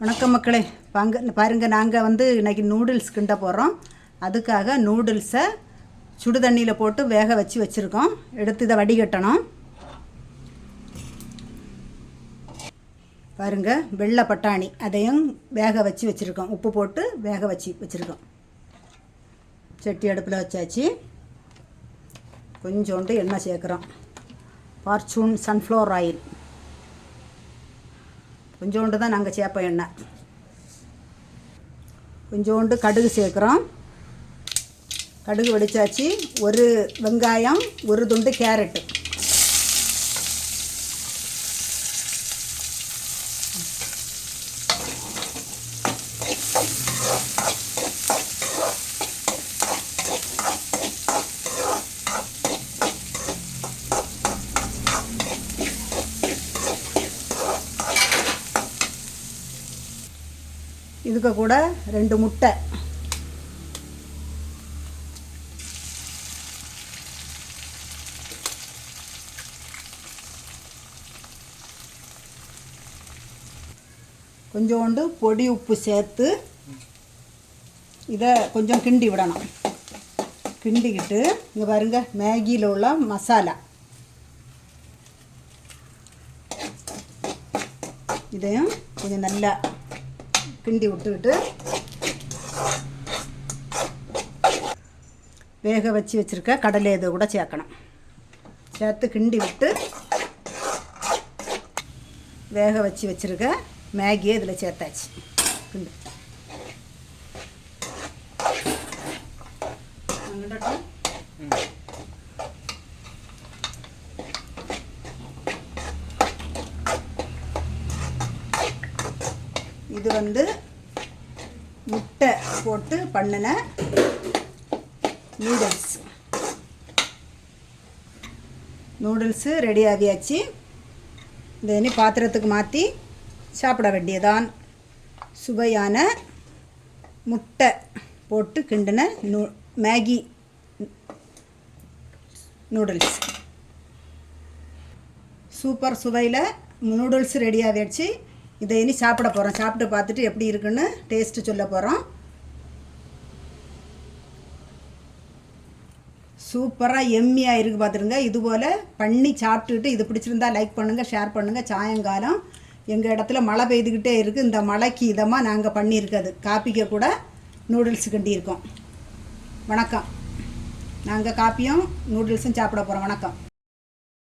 வணக்கம் மக்களே. பாங்க பாருங்கள் நாங்கள் வந்து இன்றைக்கி நூடுல்ஸ் கிண்ட போகிறோம் அதுக்காக நூடுல்ஸை சுடு தண்ணியில் போட்டு வேக வச்சு வச்சுருக்கோம். எடுத்து இதை வடிகட்டணும். பாருங்க வெள்ளை பட்டாணி. அதையும் வேக வச்சு வச்சுருக்கோம். உப்பு போட்டு வேக வச்சு வச்சுருக்கோம். சட்டி அடுப்பில் வச்சாச்சு. கொஞ்சோண்டு எண்ணெய் சேர்க்குறோம். ஃபார்ச்சூன் சன்ஃப்ளவர் ஆயில் கொஞ்சோண்டு தான் நாங்கள் சேப்போம் எண்ணெய். கொஞ்சோண்டு கடுகு சேர்க்குறோம். கடுகு வெடிச்சாச்சு. ஒரு வெங்காயம் ஒரு துண்டு கேரட்டு. இதுக்கு கூட ரெண்டு முட்டை. கொஞ்சோண்டு பொடி உப்பு சேர்த்து இதை கொஞ்சம் கிண்டி விடணும். கிண்டிக்கிட்டு இங்கே பாருங்க மேகியில் உள்ள மசாலா. இதையும் கொஞ்சம் நல்லா கிண்டி விட்டுக்கிட்டு வேக வச்சு வச்சுருக்க கடலை இதை கூட சேர்க்கணும். சேர்த்து கிண்டி விட்டு வேக வச்சு வச்சுருக்க மேகியை இதில் சேர்த்தாச்சு. கிண்டு. அங்கிட்டட்டும். இது வந்து முட்டை போட்டு பண்ணின நூடுல்ஸ் நூடுல்ஸு ரெடி ஆகியாச்சு. இந்த இனி பாத்திரத்துக்கு மாற்றி சாப்பிட வேண்டியதான் சுவையான முட்டை போட்டு கிண்டின நூ மேகி நூடுல்ஸ் சூப்பர் சுவையில் நூடுல்ஸ் ரெடி ஆகிடுச்சு இதை இனி சாப்பிட போகிறோம் சாப்பிட்டு பார்த்துட்டு எப்படி இருக்குன்னு டேஸ்ட்டு சொல்ல போகிறோம் சூப்பராக எம்மியாக இருக்குது பார்த்துருங்க. இதுபோல் பண்ணி சாப்பிட்டுட்டு இது பிடிச்சிருந்தா லைக் பண்ணுங்கள் ஷேர் பண்ணுங்கள் சாயங்காலம் எங்கள் இடத்துல மழை பெய்துக்கிட்டே இருக்குது இந்த மழைக்கு இதமாக நாங்கள் பண்ணியிருக்கிறது. காப்பிக்க கூட நூடுல்ஸ் கிண்டியிருக்கோம் வணக்கம். நாங்கள் காப்பியும் நூடுல்ஸும் சாப்பிட போகிறோம் வணக்கம்.